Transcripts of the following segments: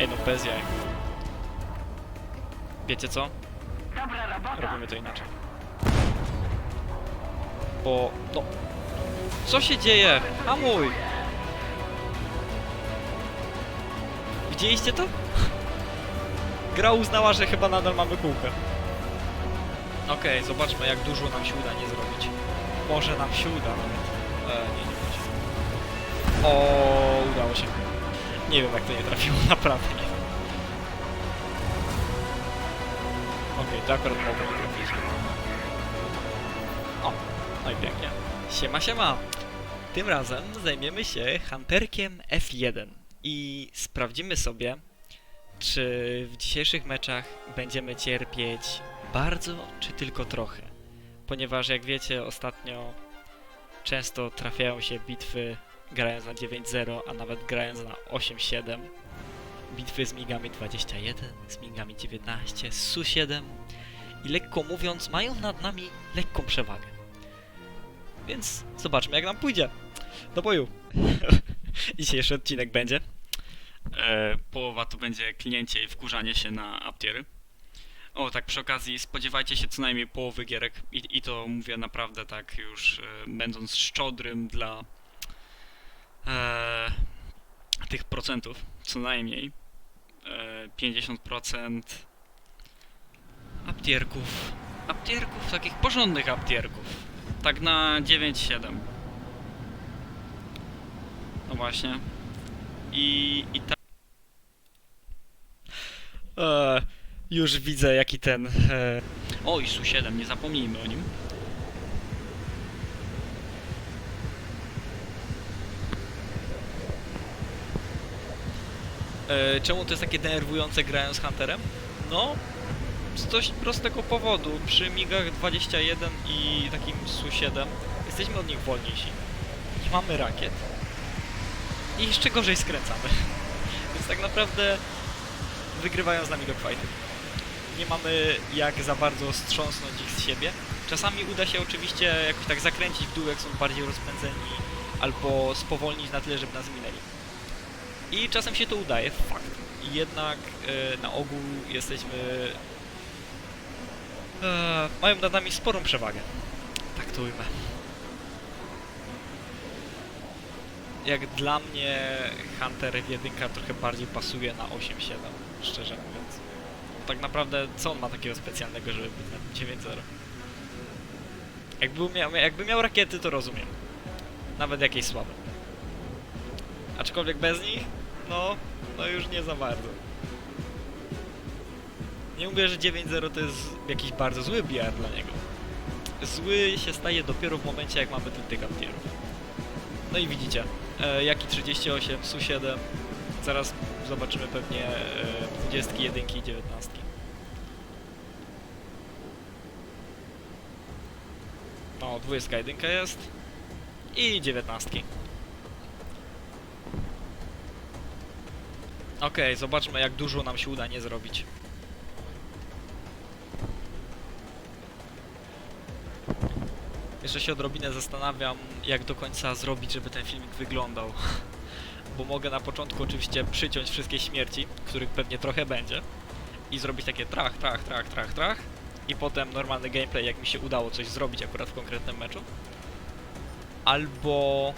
Ej no bez jaj. Wiecie co? Robimy to inaczej. Bo... no... Co się dzieje? Hamuj! Widzieliście to? Gra uznała, że chyba nadal mamy kółkę. Okej, zobaczmy jak dużo nam się uda nie zrobić. Może nam się uda nawet. E, nie, nie będzie. O, udało się. Nie wiem jak to nie trafiło, naprawdę nie wiem. Okej, to akurat mogło nie trafić. O, no i pięknie. Siema, siema. Tym razem zajmiemy się Hunterkiem F1 i sprawdzimy sobie, czy w dzisiejszych meczach będziemy cierpieć bardzo, czy tylko trochę. Ponieważ jak wiecie, ostatnio często trafiają się bitwy grając na 9.0, a nawet grając na 8.7. Bitwy z migami 21, z migami 19, z SU-7 i lekko mówiąc mają nad nami lekką przewagę. Więc zobaczmy jak nam pójdzie. Do boju. Dzisiejszy odcinek będzie. E, połowa to będzie klinięcie i wkurzanie się na aptiery. O, tak przy okazji spodziewajcie się co najmniej połowy gierek i, i to mówię naprawdę tak już e, będąc szczodrym dla e, tych procentów, co najmniej e, 50% aptierków, aptierków, takich porządnych aptierków, tak na 9-7. No właśnie. I, i tak. E, już widzę jaki ten. E... O, i Su-7, nie zapomnijmy o nim. Czemu to jest takie denerwujące grając Hunterem? No, z dość prostego powodu. Przy MIGach 21 i takim Su-7 jesteśmy od nich wolniejsi. Nie mamy rakiet. I jeszcze gorzej skręcamy. Więc tak naprawdę wygrywają z nami dogfighty. Nie mamy jak za bardzo strząsnąć ich z siebie. Czasami uda się oczywiście jakoś tak zakręcić w dół, jak są bardziej rozpędzeni, albo spowolnić na tyle, żeby nas minęli. I czasem się to udaje, fakt. Jednak e, na ogół jesteśmy... E, mają nad nami sporą przewagę. Tak to ujmę. Jak dla mnie Hunter F1 trochę bardziej pasuje na 8.7, szczerze mówiąc. Tak naprawdę co on ma takiego specjalnego, żeby być na 9.0? Jakby miał, jakby miał rakiety, to rozumiem. Nawet jakieś słabe. Aczkolwiek bez nich, no, no już nie za bardzo. Nie mówię, że 9.0 to jest jakiś bardzo zły BR dla niego. Zły się staje dopiero w momencie, jak mamy tych tych aptierów. No i widzicie, e, jaki 38, Su-7, zaraz zobaczymy pewnie e, 21 i 19. O, 21 jest i 19. Okej, zobaczmy jak dużo nam się uda nie zrobić. Jeszcze się odrobinę zastanawiam, jak do końca zrobić, żeby ten filmik wyglądał. Bo mogę na początku oczywiście przyciąć wszystkie śmierci, których pewnie trochę będzie. I zrobić takie trach, trach, trach, trach, trach. I potem normalny gameplay, jak mi się udało coś zrobić akurat w konkretnym meczu. Albo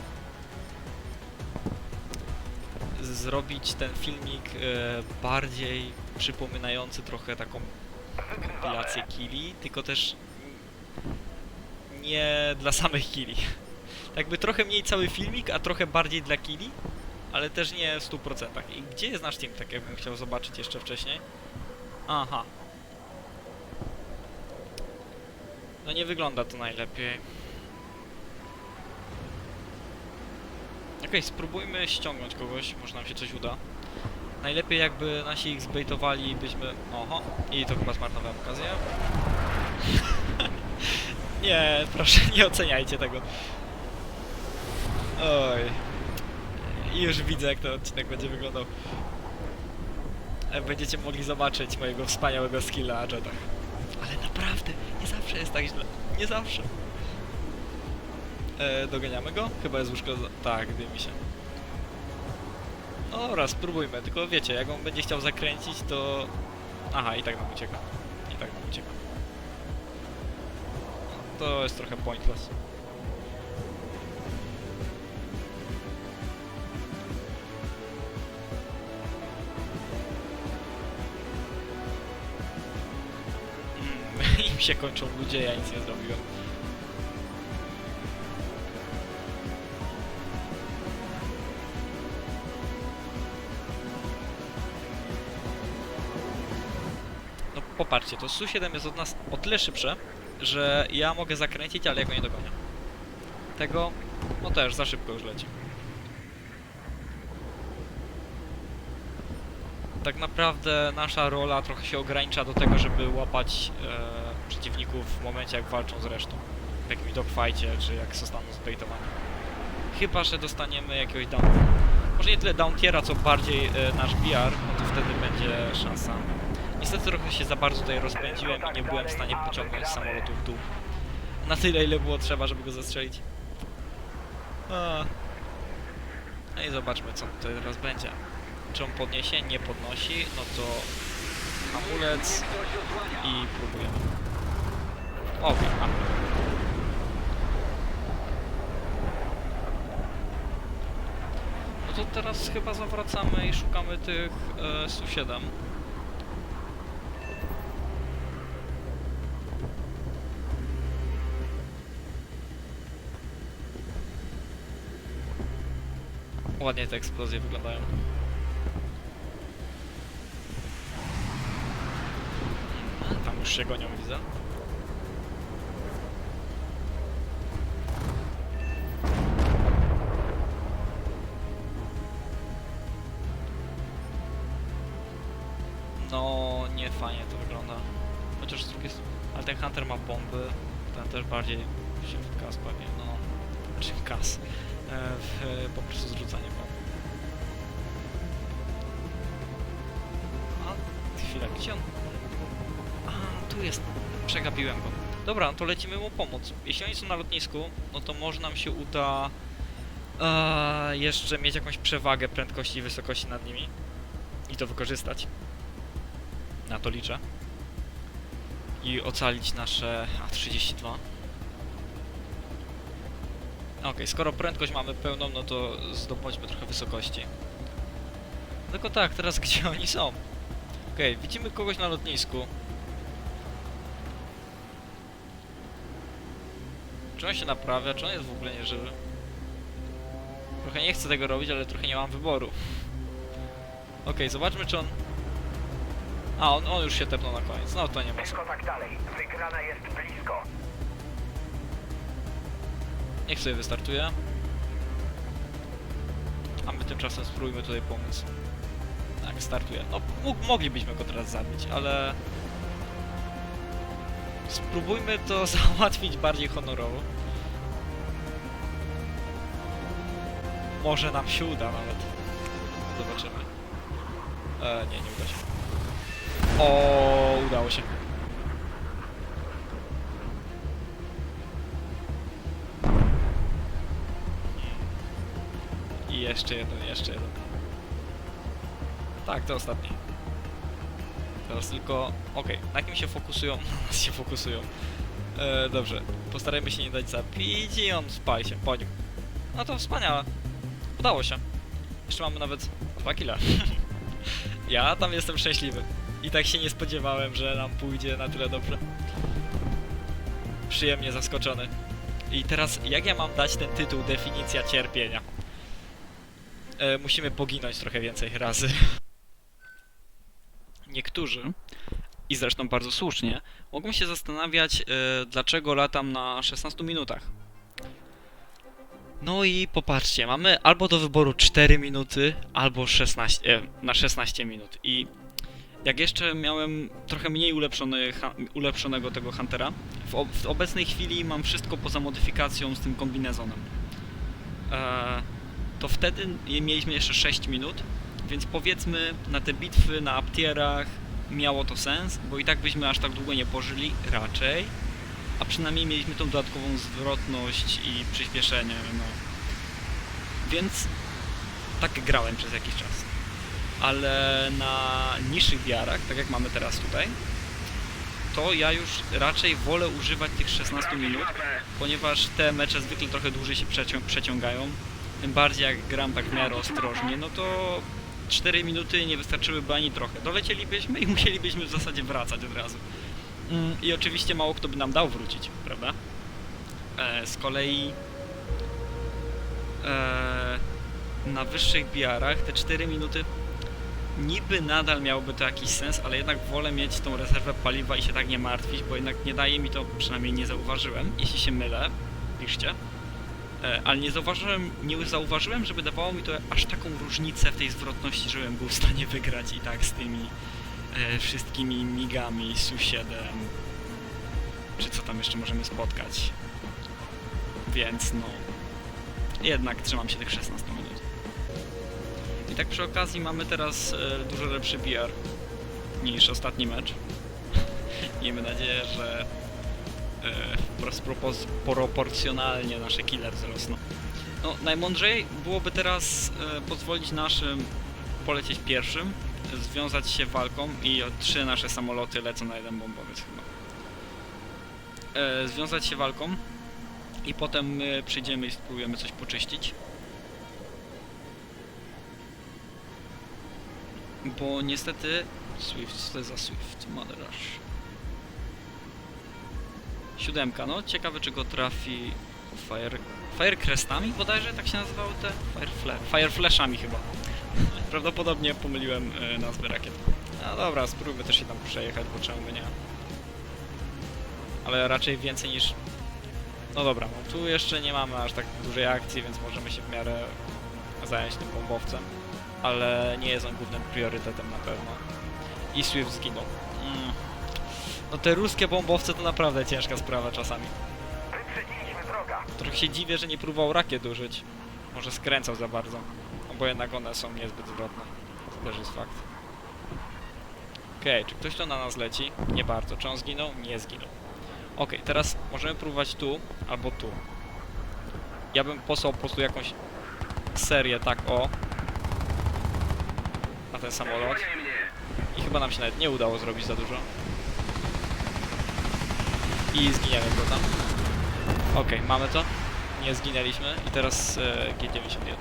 zrobić ten filmik e, bardziej przypominający trochę taką kompilację killi, tylko też nie dla samych killi. Jakby trochę mniej cały filmik, a trochę bardziej dla killi, ale też nie w 100%. I gdzie jest nasz team, tak jakbym chciał zobaczyć jeszcze wcześniej? Aha. No nie wygląda to najlepiej. Okej, spróbujmy ściągnąć kogoś, może nam się coś uda. Najlepiej jakby nasi ich zbejtowali, byśmy... Oho, i to chyba zmarnowałem okazję. nie, proszę, nie oceniajcie tego. Oj. I już widzę, jak ten odcinek będzie wyglądał. Będziecie mogli zobaczyć mojego wspaniałego skilla na jetach. Ale naprawdę, nie zawsze jest tak źle. Nie zawsze. E, doganiamy go? Chyba jest łóżko... za- Tak, dymi się. No dobra, spróbujmy, tylko wiecie, jak on będzie chciał zakręcić, to... Aha, i tak nam ucieka. I tak nam ucieka. To jest trochę pointless. Mm, Im się kończą ludzie, ja nic nie zrobiłem. Popatrzcie, to Su-7 jest od nas o tyle szybsze, że ja mogę zakręcić, ale ja go nie dogonię. Tego, no też za szybko już leci. Tak naprawdę nasza rola trochę się ogranicza do tego, żeby łapać e, przeciwników w momencie jak walczą z resztą. W jakimś dogfightie, czy jak zostaną zbejtowani. Chyba, że dostaniemy jakiegoś down... Może nie tyle down co bardziej e, nasz VR, no to wtedy będzie szansa Niestety trochę się za bardzo tutaj rozpędziłem i nie byłem w stanie pociągnąć samolotu w dół. Na tyle, ile było trzeba, żeby go zastrzelić. No i zobaczmy, co tutaj teraz będzie. Czy on podniesie? Nie podnosi. No to hamulec i próbujemy. Okej, mamy. No to teraz chyba zawracamy i szukamy tych e, Su-7. Ładnie te eksplozje wyglądają. Mhm, Tam już się gonią, widzę. Gdzie on? A, tu jest. Przegapiłem go. Dobra, no to lecimy mu pomóc. Jeśli oni są na lotnisku, no to może nam się uda e, jeszcze mieć jakąś przewagę prędkości i wysokości nad nimi i to wykorzystać. Na to liczę. I ocalić nasze A32. Okej, skoro prędkość mamy pełną, no to zdobądźmy trochę wysokości. Tylko tak, teraz gdzie oni są? Okej, widzimy kogoś na lotnisku. Czy on się naprawia, czy on jest w ogóle nieżywy? Trochę nie chcę tego robić, ale trochę nie mam wyboru. Okej, zobaczmy czy on... A, on, on już się tepnął na koniec, no to nie ma sensu. Tak dalej. Wygrana jest blisko. Niech sobie wystartuje. A my tymczasem spróbujmy tutaj pomóc. Tak, startuje. No, moglibyśmy go teraz zabić, ale... Spróbujmy to załatwić bardziej honorowo. Może nam się uda nawet. Zobaczymy. E, nie, nie uda się. O, udało się. I jeszcze jeden, jeszcze jeden. Tak, to ostatni. Teraz tylko... Okej, na kim się fokusują? Nas się fokusują. E, dobrze, postarajmy się nie dać zabić i on spali się, po nim. No to wspaniale. Udało się. Jeszcze mamy nawet dwa killa. ja tam jestem szczęśliwy. I tak się nie spodziewałem, że nam pójdzie na tyle dobrze. Przyjemnie zaskoczony. I teraz, jak ja mam dać ten tytuł Definicja cierpienia? e, musimy poginąć trochę więcej razy. Niektórzy, i zresztą bardzo słusznie, mogą się zastanawiać, e, dlaczego latam na 16 minutach. No i popatrzcie, mamy albo do wyboru 4 minuty, albo 16, e, na 16 minut. I jak jeszcze miałem trochę mniej ulepszony, ulepszonego tego Huntera, w, w obecnej chwili mam wszystko poza modyfikacją z tym kombinezonem. Eee, to wtedy mieliśmy jeszcze 6 minut, więc powiedzmy na te bitwy na aptierach miało to sens, bo i tak byśmy aż tak długo nie pożyli, raczej. A przynajmniej mieliśmy tą dodatkową zwrotność i przyspieszenie, no. Więc tak grałem przez jakiś czas. Ale na niższych wiarach, tak jak mamy teraz tutaj, to ja już raczej wolę używać tych 16 minut, ponieważ te mecze zwykle trochę dłużej się przecią przeciągają. Tym bardziej jak gram tak w miarę ostrożnie, no to 4 minuty nie wystarczyłyby ani trochę. Dolecielibyśmy i musielibyśmy w zasadzie wracać od razu. Mm, I oczywiście mało kto by nam dał wrócić, prawda? E, z kolei e, na wyższych biarach te 4 minuty niby nadal miałoby to jakiś sens, ale jednak wolę mieć tą rezerwę paliwa i się tak nie martwić, bo jednak nie daje mi to, przynajmniej nie zauważyłem, jeśli się mylę, piszcie, ale nie zauważyłem, nie zauważyłem, żeby dawało mi to aż taką różnicę w tej zwrotności, żebym był w stanie wygrać i tak z tymi e, wszystkimi migami, Su-7, czy co tam jeszcze możemy spotkać. Więc no, jednak trzymam się tych 16 minut. I tak przy okazji mamy teraz e, dużo lepszy PR niż ostatni mecz. Miejmy nadzieję, że e, proporcjonalnie nasze kile wzrosną. No, najmądrzej byłoby teraz e, pozwolić naszym polecieć pierwszym, związać się walką i trzy nasze samoloty lecą na jeden bombowiec chyba. E, związać się walką i potem my przyjdziemy i spróbujemy coś poczyścić. Bo niestety... Swift, co to za Swift? Mother Rush. Siódemka, no ciekawe czy go trafi Fire... Fire Crestami bodajże tak się nazywały te? Fire, fla Fire Flashami chyba. Prawdopodobnie pomyliłem e, nazwy rakiet. No dobra, spróbujmy też się tam przejechać, bo czemu by nie. Ale raczej więcej niż... No dobra, no tu jeszcze nie mamy aż tak dużej akcji, więc możemy się w miarę zająć tym bombowcem ale nie jest on głównym priorytetem na pewno. I Swift zginął. Mm. No te ruskie bombowce to naprawdę ciężka sprawa czasami. Trochę się dziwię, że nie próbował rakiet użyć. Może skręcał za bardzo. No bo jednak one są niezbyt zwrotne. To też jest fakt. Okej, czy ktoś to na nas leci? Nie bardzo. Czy on zginął? Nie zginął. Okej, teraz możemy próbować tu, albo tu. Ja bym posłał po prostu jakąś serię tak o. Na ten samolot. I chyba nam się nawet nie udało zrobić za dużo. I zginiemy go tam. Okej, mamy to. Nie zginęliśmy. I teraz e, G91.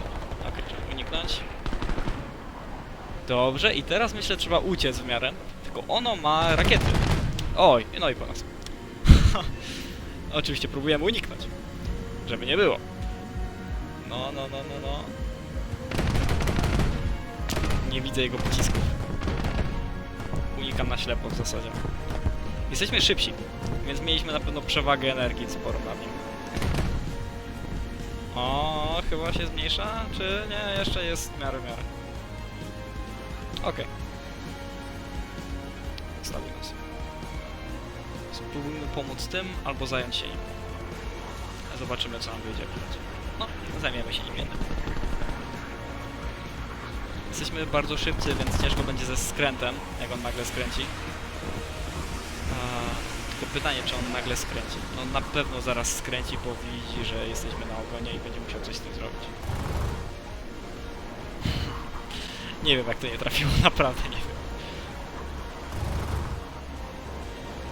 Okej, trzeba uniknąć. Dobrze, i teraz myślę trzeba uciec w miarę. Tylko ono ma rakiety. Oj, no i po nas. Oczywiście próbujemy uniknąć. Żeby nie było. No, no, no, no, no. Nie widzę jego pocisków. Unikam na ślepo w zasadzie. Jesteśmy szybsi, więc mieliśmy na pewno przewagę energii sporą nad nim. O, chyba się zmniejsza, czy nie? Jeszcze jest w miarę, w miarę. Okej. Nas. Spróbujmy pomóc tym, albo zająć się nim. Zobaczymy, co nam wyjdzie. No, zajmiemy się nim jednak. Jesteśmy bardzo szybcy, więc ciężko będzie ze skrętem, jak on nagle skręci. Pytanie, czy on nagle skręci. No na pewno zaraz skręci, bo widzi, że jesteśmy na ogonie i będzie musiał coś z tym zrobić. nie wiem, jak to nie trafiło, naprawdę nie wiem.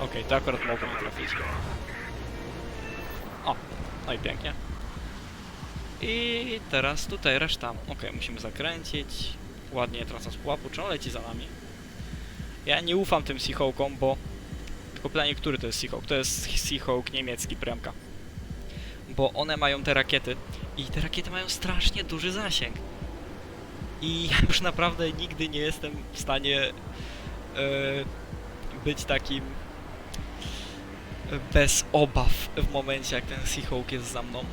Okej, to akurat mogło nie trafić. O, no i pięknie. I teraz tutaj reszta. Okej, musimy zakręcić. Ładnie tracąc pułapu. Czy on leci za nami? Ja nie ufam tym Seahawkom, bo... Tylko pytanie, który to jest Seahawk? To jest Seahawk niemiecki, premka. Bo one mają te rakiety i te rakiety mają strasznie duży zasięg. I ja już naprawdę nigdy nie jestem w stanie e, być takim e, bez obaw w momencie, jak ten Seahawk jest za mną.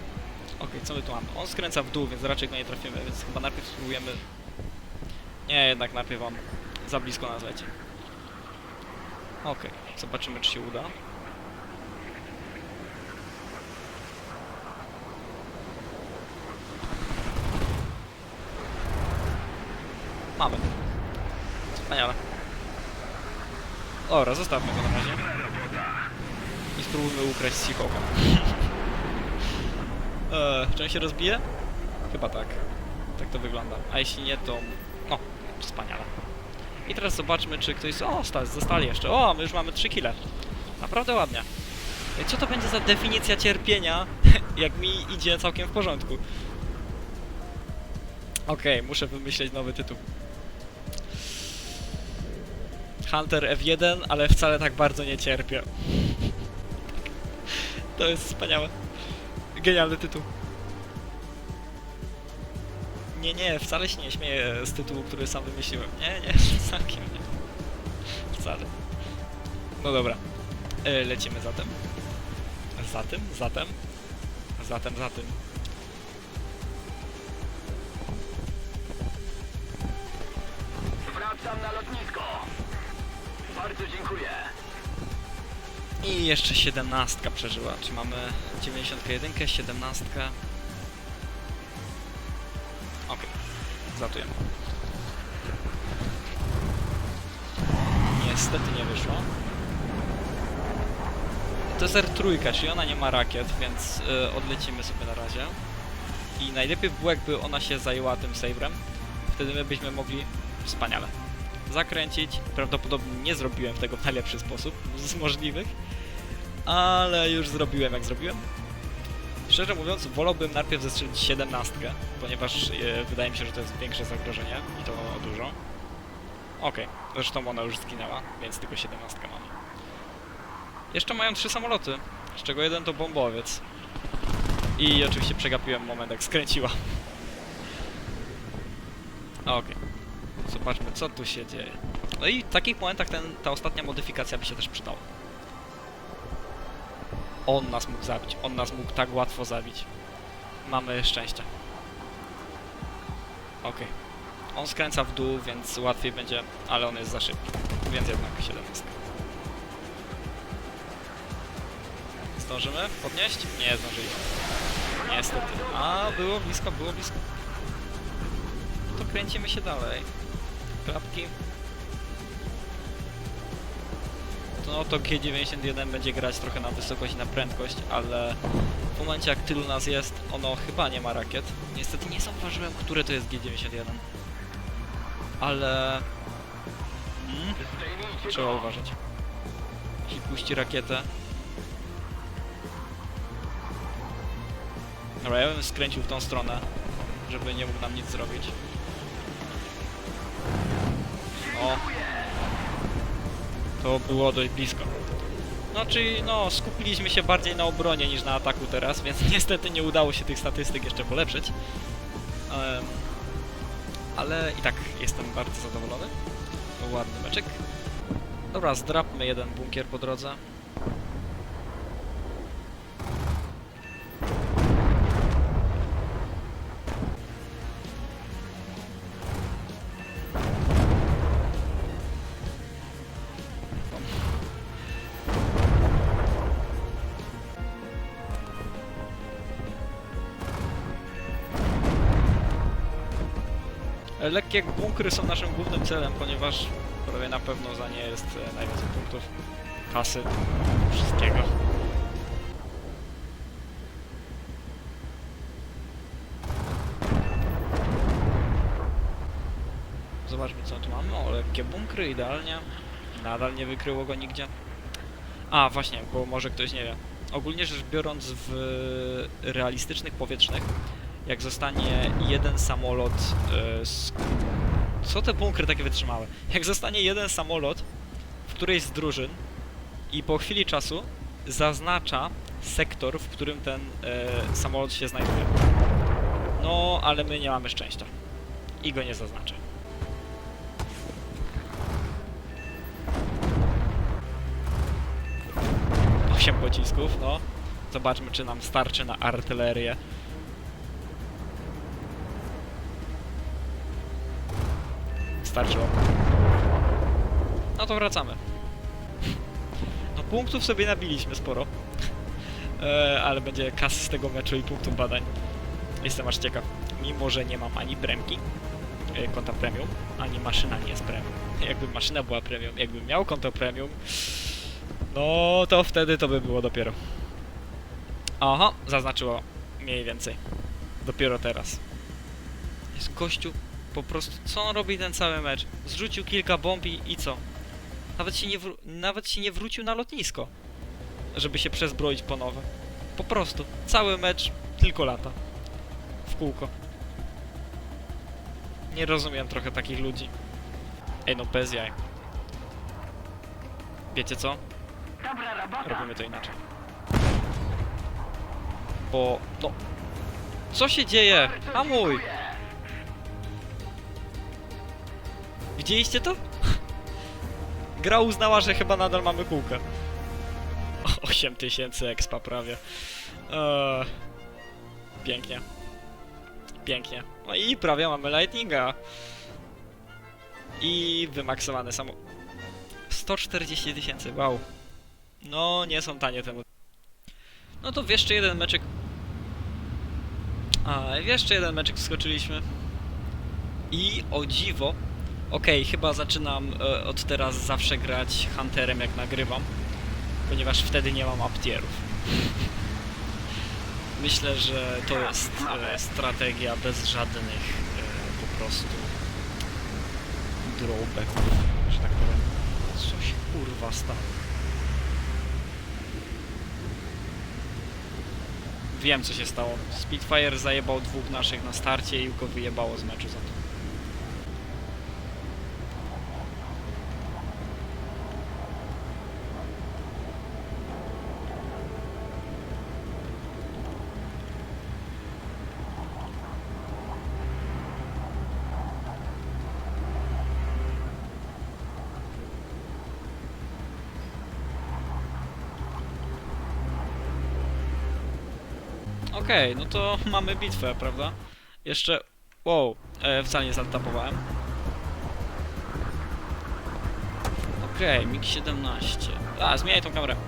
Okej, co my tu mamy? On skręca w dół, więc raczej go nie trafimy, więc chyba najpierw spróbujemy... Nie, jednak najpierw on za blisko nas leci. Okej, zobaczymy czy się uda. Mamy. Wspaniale. Dobra, zostawmy go na razie. I spróbujmy ukraść Seahawka. Eee, czy on się rozbije? Chyba tak. Tak to wygląda. A jeśli nie, to... No, wspaniale. I teraz zobaczmy, czy ktoś... O, sta- zostali jeszcze. O, my już mamy 3 kile. Naprawdę ładnie. Co to będzie za definicja cierpienia, jak mi idzie całkiem w porządku? Okej, muszę wymyśleć nowy tytuł. Hunter F1, ale wcale tak bardzo nie cierpię. To jest wspaniałe. Genialny tytuł. Nie, nie, wcale się nie śmieję z tytułu, który sam wymyśliłem. Nie, nie, całkiem nie. Wcale. No dobra. E, lecimy zatem. Zatem, zatem. Zatem, zatem. Wracam na lotnisko. Bardzo dziękuję. I jeszcze 17 przeżyła. Czy mamy 91, 17? Zatujemy. Niestety nie wyszło. To jest R3, czyli ona nie ma rakiet, więc y, odlecimy sobie na razie. I najlepiej by było, jakby ona się zajęła tym saberem. Wtedy my byśmy mogli wspaniale zakręcić. Prawdopodobnie nie zrobiłem tego w najlepszy sposób z możliwych, ale już zrobiłem jak zrobiłem. Szczerze mówiąc, wolałbym najpierw zestrzelić 17, ponieważ e, wydaje mi się, że to jest większe zagrożenie i to dużo. Okej, zresztą ona już zginęła, więc tylko 17 mamy. Jeszcze mają trzy samoloty, z czego jeden to bombowiec. I oczywiście przegapiłem moment, jak skręciła. Okej. Zobaczmy, co tu się dzieje. No i w takich momentach ten, ta ostatnia modyfikacja by się też przydała. On nas mógł zabić. On nas mógł tak łatwo zabić. Mamy szczęście. Okej. On skręca w dół, więc łatwiej będzie, ale on jest za szybki. Więc jednak 17. Zdążymy podnieść? Nie zdążyliśmy. Niestety. A, było blisko, było blisko. To kręcimy się dalej. Klapki. No to G91 będzie grać trochę na wysokość i na prędkość, ale w momencie jak tylu nas jest, ono chyba nie ma rakiet. Niestety nie zauważyłem, które to jest G91. Ale... Hmm? Trzeba uważać. Jeśli puści rakietę... Dobra, ja bym skręcił w tą stronę, żeby nie mógł nam nic zrobić. O! To było dość blisko. No, czyli no, skupiliśmy się bardziej na obronie niż na ataku teraz, więc niestety nie udało się tych statystyk jeszcze polepszyć. Em, ale i tak jestem bardzo zadowolony. To ładny meczek. Dobra, zdrapmy jeden bunkier po drodze. Lekkie bunkry są naszym głównym celem, ponieważ prawie na pewno za nie jest e, najwięcej punktów kasy, wszystkiego. Zobaczmy co tu mamy. Lekkie bunkry, idealnie. Nadal nie wykryło go nigdzie. A, właśnie, bo może ktoś nie wie. Ogólnie rzecz biorąc w realistycznych powietrznych, jak zostanie jeden samolot e, z... Co te bunkry takie wytrzymałe? Jak zostanie jeden samolot w którejś z drużyn i po chwili czasu zaznacza sektor, w którym ten e, samolot się znajduje. No, ale my nie mamy szczęścia. I go nie zaznaczy. Osiem pocisków, no. Zobaczmy, czy nam starczy na artylerię. Starczyło. No to wracamy. No punktów sobie nabiliśmy sporo. E, ale będzie kas z tego meczu i punktów badań. Jestem aż ciekaw. Mimo, że nie mam ani premki e, konta premium, ani maszyna nie jest premium. Jakby maszyna była premium, jakbym miał konto premium, no to wtedy to by było dopiero. Aha, zaznaczyło mniej więcej. Dopiero teraz. Jest gościu po prostu, co on robi ten cały mecz? Zrzucił kilka bomb i, i co? Nawet się, nie nawet się nie wrócił na lotnisko, żeby się przezbroić po nowe. Po prostu, cały mecz tylko lata. W kółko. Nie rozumiem trochę takich ludzi. Ej no, bez jaj. Wiecie co? Robimy to inaczej. Bo, no... Co się dzieje? Hamuj! Widzieliście to? Gra uznała, że chyba nadal mamy kółkę. 8000 expa prawie. Eee, pięknie. Pięknie. No i prawie mamy lightninga. I wymaksowane samo. 140 tysięcy, wow. No, nie są tanie temu. No to jeszcze jeden meczek. A, jeszcze jeden meczek wskoczyliśmy. I o dziwo. Okej, chyba zaczynam e, od teraz zawsze grać Hunterem jak nagrywam. Ponieważ wtedy nie mam aptierów. Myślę, że to jest e, strategia bez żadnych e, po prostu drawbacków, że tak powiem. Co się kurwa stało? Wiem co się stało. Spitfire zajebał dwóch naszych na starcie i go wyjebało z meczu za to. Okej, no to mamy bitwę, prawda? Jeszcze... Wow, e, wcale nie zatapowałem. Okej, MiG-17. A, zmieniaj tą kamerę.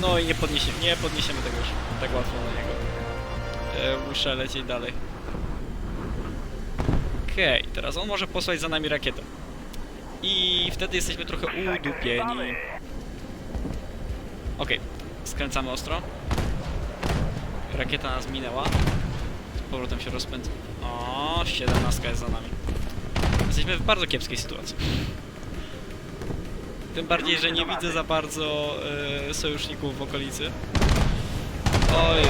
No i nie podniesiemy, nie podniesiemy tego już tak łatwo na niego. E, muszę lecieć dalej. Okej, teraz on może posłać za nami rakietę. I wtedy jesteśmy trochę udupieni. Okej, skręcamy ostro. Rakieta nas minęła. Z powrotem się rozpędzi. O, 17 jest za nami. Jesteśmy w bardzo kiepskiej sytuacji. Tym bardziej, że nie widzę za bardzo e, sojuszników w okolicy. Ojej.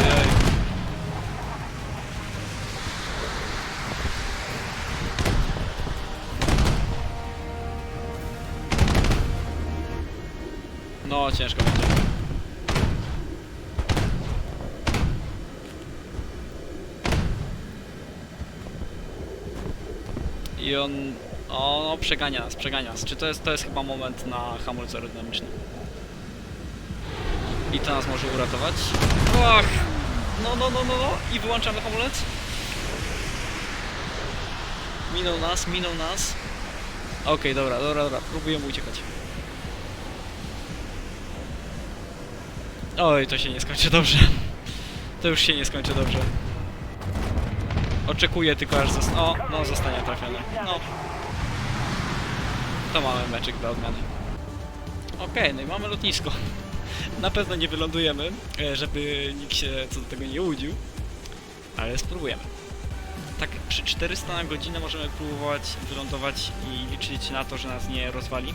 No, ciężko będzie. I on... No, przegania nas, przegania nas. Czy to jest, to jest chyba moment na hamulec aerodynamiczny? I to nas może uratować. Och! No, no, no, no, no. I wyłączamy hamulec. Minął nas, minął nas. Okej, dobra, dobra, dobra. Próbujemy uciekać. Oj, to się nie skończy dobrze. To już się nie skończy dobrze. Oczekuję tylko aż zosta- O, no zostanie trafiony. No. To mamy meczyk dla odmiany. Okej, no i mamy lotnisko. Na pewno nie wylądujemy, e, żeby nikt się co do tego nie łudził. Ale spróbujemy. Tak przy 400 na godzinę możemy próbować wylądować i liczyć na to, że nas nie rozwali.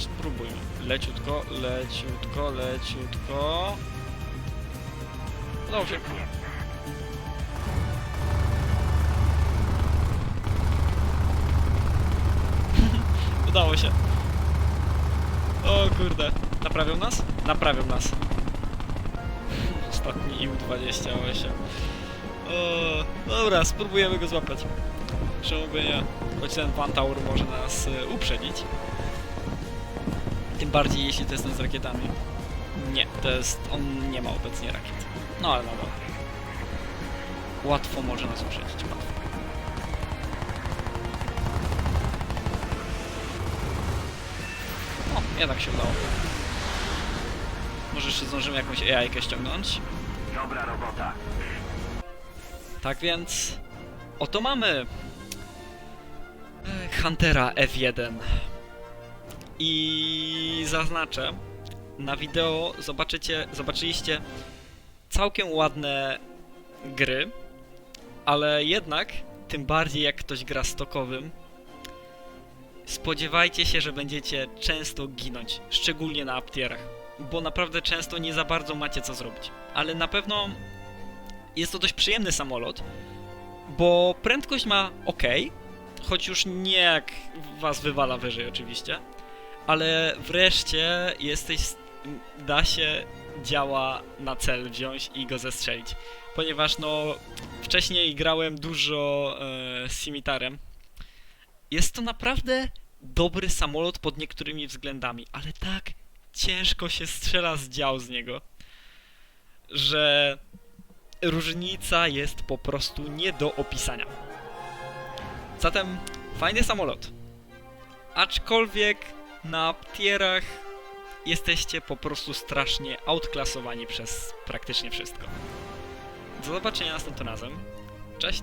Spróbujmy. Leciutko, leciutko, leciutko. Się. Udało się. O kurde. Naprawią nas? Naprawią nas. Ostatni IU-28. O, dobra, spróbujemy go złapać. Czemu by nie? Choć ten Vantaur może nas e, uprzedzić. Tym bardziej jeśli to jest ten z rakietami. Nie, to jest... on nie ma obecnie rakiet. No ale nadal. Łatwo może nas uprzedzić, łatwo. O, jednak się udało. Może jeszcze zdążymy jakąś AI-kę ściągnąć. Dobra robota. Tak więc... Oto mamy... e, Huntera F1. I zaznaczę, na wideo zobaczycie, zobaczyliście całkiem ładne gry, ale jednak, tym bardziej jak ktoś gra stokowym, spodziewajcie się, że będziecie często ginąć, szczególnie na aptierach, bo naprawdę często nie za bardzo macie co zrobić. Ale na pewno jest to dość przyjemny samolot, bo prędkość ma ok, choć już nie jak was wywala wyżej oczywiście, ale wreszcie jesteś, da się działa na cel wziąć i go zestrzelić. Ponieważ no wcześniej grałem dużo e, z Simitarem. Jest to naprawdę dobry samolot pod niektórymi względami, ale tak ciężko się strzela z dział z niego, że różnica jest po prostu nie do opisania. Zatem fajny samolot. Aczkolwiek na tierach jesteście po prostu strasznie outklasowani przez praktycznie wszystko. Do zobaczenia następnym razem. Cześć!